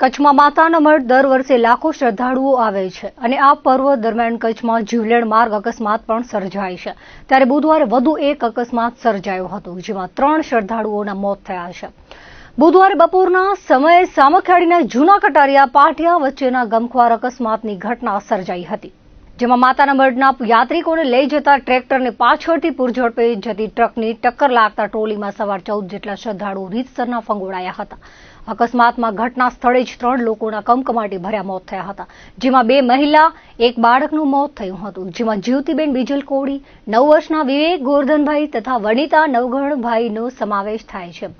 કચ્છમાં માતાના મઢ દર વર્ષે લાખો શ્રદ્ધાળુઓ આવે છે અને આ પર્વ દરમિયાન કચ્છમાં જીવલેણ માર્ગ અકસ્માત પણ સર્જાય છે. ત્યારે બુધવારે વધુ એક અકસ્માત સર્જાયો હતો, જેમાં ત્રણ શ્રદ્ધાળુઓના મોત થયા છે. બુધવારે બપોરના સમયે સામખિયાળીના જૂના કટારિયા પાટિયા વચ્ચેના ગમખ્વાર અકસ્માતની ઘટના સર્જાઈ હતી, જેમાં માતાના મઢના યાત્રિકોને લઈ જતા ટ્રેક્ટરને પાછળથી પૂરઝડપે જતી ટ્રકની ટક્કર લાગતા ટ્રોલીમાં સવાર ચૌદ જેટલા શ્રદ્ધાળુઓ રીતસરના ફંગોળાયા હતા. અકસ્માતમાં ઘટના સ્થળે જ ત્રણ લોકોના કમકમાટી ભર્યા મોત થયા હતા. જેમાં બે મહિલા, એક બાળકનું મોત થયું હતું. જેમાં જ્યોતિબેન બીજલ કોડી નવ વર્ષના વિવેક ગોરધનભાઈ તથા વનિતા નવઘણભાઈનો સમાવેશ થાય છે.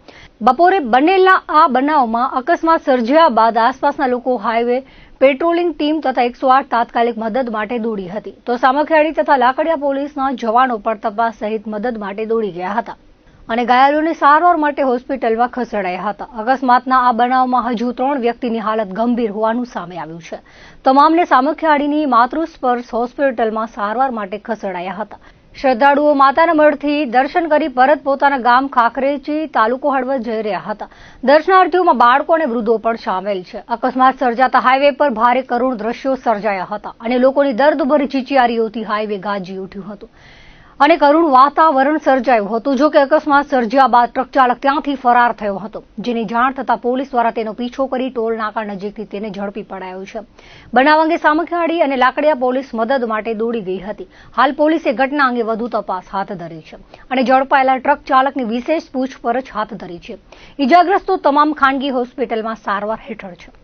બપોરે બનેલા આ બનાવમાં અકસ્માત સર્જ્યા બાદ આસપાસના લોકો હાઈવે પેટ્રોલિંગ ટીમ તથા એકસો આઠ તાત્કાલિક મદદ માટે દોડી હતી. તો સામખિયાળી તથા લાકડિયા પોલીસના જવાનો પણ તપાસ સહિત મદદ માટે દોડી ગયા હતા. અને ઘાયલોને સારવાર માટે હોસ્પિટલમાં ખસેડાયા હતા. અકસ્માતના આ બનાવમાં હજુ ત્રણ વ્યક્તિની હાલત ગંભીર હોવાનું સામે આવ્યું છે. તમામને સામખિયાળીની માતૃસ્પર્શ હોસ્પિટલમાં સારવાર માટે ખસેડાયા હતા. શ્રદ્ધાળુઓ માતાના મઢથી દર્શન કરી પરત પોતાના ગામ ખાખરેચી તાલુકો હળવદ જઈ રહ્યા હતા. દર્શનાર્થીઓમાં બાળકો અને વૃદ્ધો પણ સામેલ છે. અકસ્માત સર્જાતા હાઈવે પર ભારે કરુણ દ્રશ્યો સર્જાયા હતા અને લોકોની દર્દભરી ચીચિયારીઓથી હાઈવે ગાજી ઉઠ્યું હતું. અને કરુણ વાતાવરણ સર્જાયું હતું. જો કે અકસ્માત સર્જ્યા બાદ ટ્રક ચાલક ત્યાંથી ફરાર થયો હતો. જેની જાણ થતાં પોલીસ દ્વારા તેનો પીછો કરી ટોલ નાકા નજીકથી તેને ઝડપી પડાયો છે. બનાવ અંગે સામખિયાળી અને લાકડિયા પોલીસ મદદ માટે દોડી ગઈ હતી. હાલ પોલીસે ઘટના અંગે વધુ તપાસ હાથ ધરી છે અને ઝડપાયેલા ટ્રક ચાલકની વિશેષ પૂછપરછ હાથ ધરી છે. ઇજાગ્રસ્તો તમામ ખાનગી હોસ્પિટલમાં સારવાર હેઠળ છે.